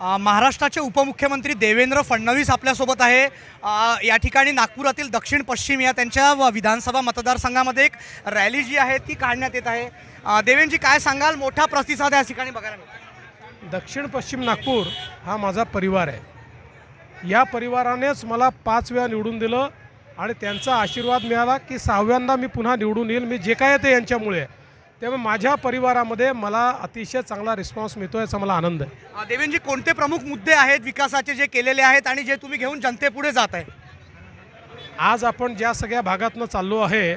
महाराष्ट्राचे उपमुख्यमंत्री देवेंद्र फडणवीस आपल्यासोबत आहे. या ठिकाणी नागपुरातील दक्षिण पश्चिम या त्यांच्या व विधानसभा मतदारसंघामध्ये एक रॅली जी आहे ती काढण्यात येत आहे. अ, देवेंद्रजी काय सांगाल? मोठा प्रतिसाद या ठिकाणी बघायला मिळतो. दक्षिण पश्चिम नागपूर हा माझा परिवार आहे. या परिवारानेच मला पाच वेळा निवडून दिलं आणि त्यांचा आशीर्वाद मिळाला की सहाव्यांदा मी पुन्हा निवडून येईल. मी जे काय येते ते यांच्यामुळे आहे. त्यामुळे माझ्या परिवारामध्ये मला अतिशय चांगला रिस्पॉन्स मिळतो याचा मला आनंद आहे. अ, देवेंद्रजी कोणते प्रमुख मुद्दे आहेत विकासाचे जे केलेले आहेत आणि जे तुम्ही घेऊन जनतेपुढे जात आहे? आज आपण ज्या सगळ्या भागातनं चाललो आहे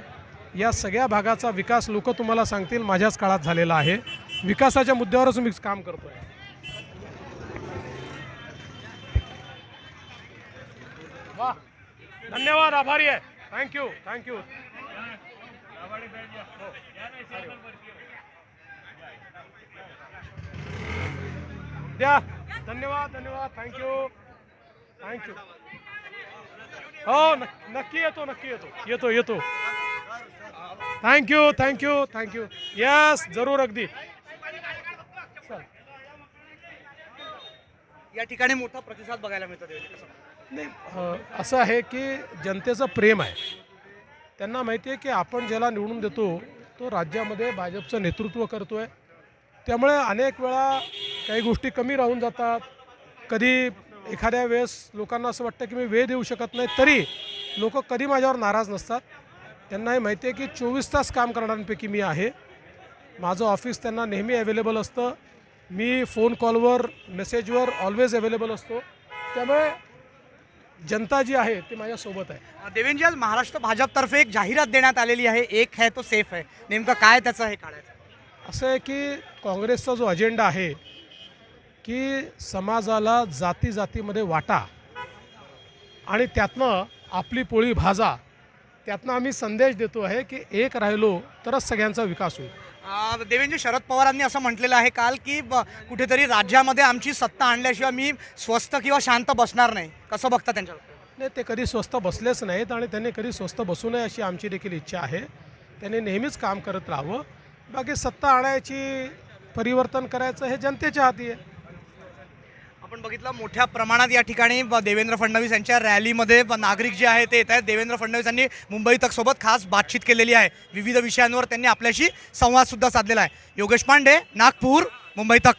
या सगळ्या भागाचा विकास लोक तुम्हाला सांगतील माझ्याच काळात झालेला आहे. विकासाच्या मुद्द्यावरच मी काम करतो आहे वा धन्यवाद आभारी आहे. थँक्यू थँक्यू द्या. धन्यवाद धन्यवाद. थँक्यू थँक्यू हो नक्की येतो नक्की येतो. येतो येतो. थँक्यू थँक्यू थँक्यू यस जरूर अगदी. या ठिकाणी मोठा प्रतिसाद बघायला मिळतो असं आहे की जनतेचं प्रेम आहे. त्यांना माहिती आहे की आपण ज्याला निवडून देतो तो राज्यामध्ये भाजपचं नेतृत्व करतो आहे त्यामुळे अनेक वेळा काही गोष्टी कमी राहून जातात. कधी एखाद्या वेळेस लोकांना असं वाटतं की मी वेळ देऊ शकत नाही तरी लोक कधी माझ्यावर नाराज नसतात. त्यांनाही माहिती आहे की चोवीस तास काम करणाऱ्यांपैकी मी आहे. माझं ऑफिस त्यांना नेहमी अवेलेबल असतं. मी फोन कॉलवर मेसेजवर ऑलवेज अवेलेबल असतो. त्यामुळे जनता जी आहे ती माझ्यासोबत आहे. अ, देवेंद्रजी आज महाराष्ट्र भाजपतर्फे एक जाहिरात देण्यात आलेली आहे. एक है तो सेफ आहे. नेमकं काय त्याचं हे काढायचं? असं आहे की काँग्रेसचा जो अजेंडा आहे की समाजाला जाती जातीमध्ये वाटा आणि त्यातनं आपली पोळी भाजा त्यातनं आम्ही संदेश देतो आहे की एक राहिलो तरच सगळ्यांचा विकास होईल. देवेंद्र शरद पवारांनी असं म्हटलेलं आहे काल की कुठेतरी राज्यामध्ये आमची सत्ता आणल्याशिवाय मी स्वस्थ किंवा शांत बसणार नाही. कसं बघता त्यांच्याकडे? नाही ते कधी स्वस्त बसलेच नाहीत आणि त्यांनी कधी स्वस्त बसू नये अशी आमची देखील इच्छा आहे. त्यांनी नेहमीच काम करत राहावं. बाकी सत्ता आणायची परिवर्तन करायचं हे जनतेच्या हाती आहे. आपण बघितलं मोठ्या प्रमाणात या ठिकाणी देवेंद्र फडणवीस यांच्या रॅलीमध्ये नागरिक जे आहेत ते येत आहेत. देवेंद्र फडणवीस यांनी मुंबई तक सोबत खास बातचीत केलेली आहे. विविध विषयांवर त्यांनी आपल्याशी संवाद सुद्धा साधलेला आहे. योगेश पांडे नागपूर मुंबई तक.